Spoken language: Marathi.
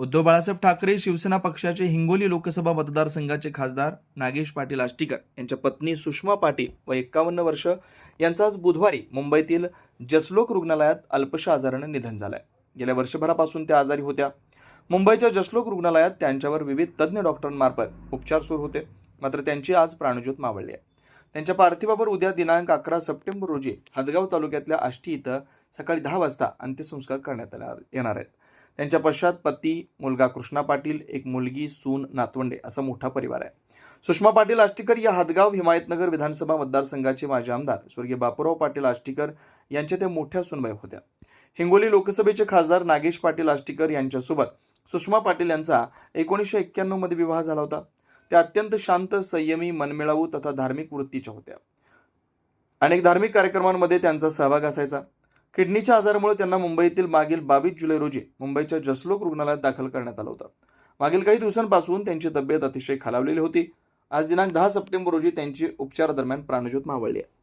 उद्धव बाळासाहेब ठाकरे शिवसेना पक्षाचे हिंगोली लोकसभा मतदारसंघाचे खासदार नागेश पाटील आष्टीकर यांच्या पत्नी सुषमा पाटील व एक्कावन्न वर्ष यांचं आज बुधवारी मुंबईतील जसलोक रुग्णालयात अल्पशा आजारानं निधन झालंय. गेल्या वर्षभरापासून त्या आजारी होत्या. मुंबईच्या जसलोक रुग्णालयात त्यांच्यावर विविध तज्ज्ञ डॉक्टरांमार्फत उपचार सुरू होते. मात्र त्यांची आज प्राणज्योत मावळली आहे. त्यांच्या पार्थिवावर उद्या दिनांक अकरा सप्टेंबर रोजी हदगाव तालुक्यातल्या आष्टी इथं सकाळी दहा वाजता अंत्यसंस्कार करण्यात येणार येणार आहेत. त्यांच्या पश्चात पती मुलगा कृष्णा पाटील एक मुलगी सून नातवंडे असा मोठा परिवार आहे. सुषमा पाटील आष्टीकर या हदगाव हिमायतनगर विधानसभा मतदारसंघाचे माजी आमदार. स्वर्गीय बापूराव पाटील आष्टीकर यांच्या त्या मोठ्या सुनबाई होत्या. हिंगोली लोकसभेचे खासदार नागेश पाटील आष्टीकर यांच्यासोबत सुषमा पाटील यांचा एकोणीसशे एक्क्याण्णवमध्ये विवाह झाला होता. त्या अत्यंत शांत संयमी मनमिळावू तथा धार्मिक वृत्तीच्या होत्या. अनेक धार्मिक कार्यक्रमांमध्ये त्यांचा सहभाग असायचा. किडनीच्या आजारामुळे त्यांना मुंबईतील मागील बावीस जुलै रोजी मुंबईच्या जसलोक रुग्णालयात दाखल करण्यात आलं होतं. मागील काही दिवसांपासून त्यांची तब्येत अतिशय खालावलेली होती. आज दिनांक दहा सप्टेंबर रोजी त्यांची उपचारादरम्यान प्राणज्योत मावळली आहे.